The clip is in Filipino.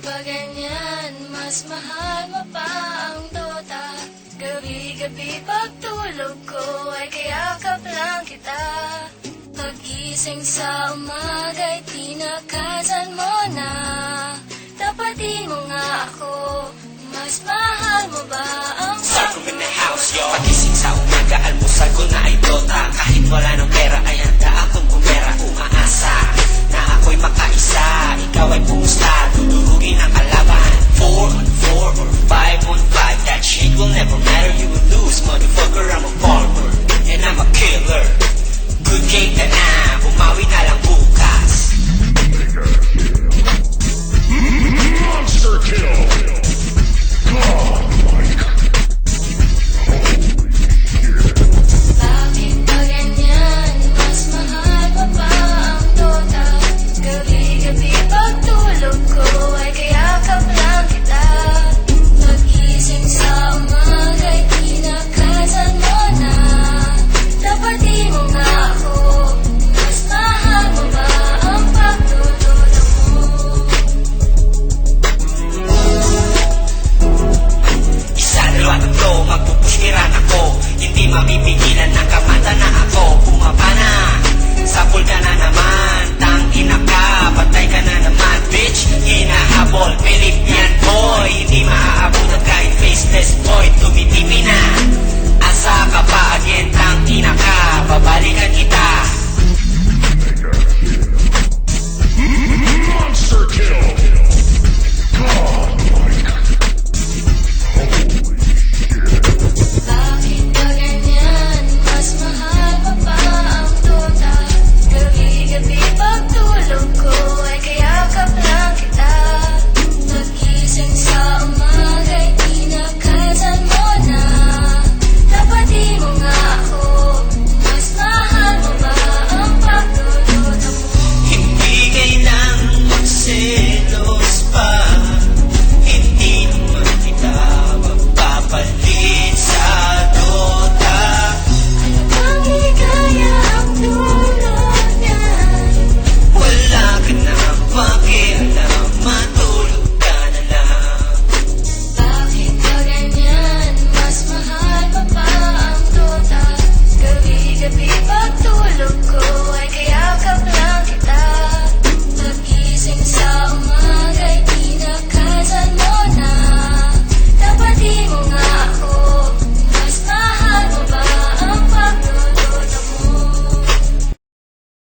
Pag ganyan, mas mahal mo pa ang Dota Gabi-gabi pagtulog ko ay kayakap lang kita. Pagising sa umaga'y tinakasan mo Pigilan na na ako Bumaba na Sa vulkan na naman Tangin ako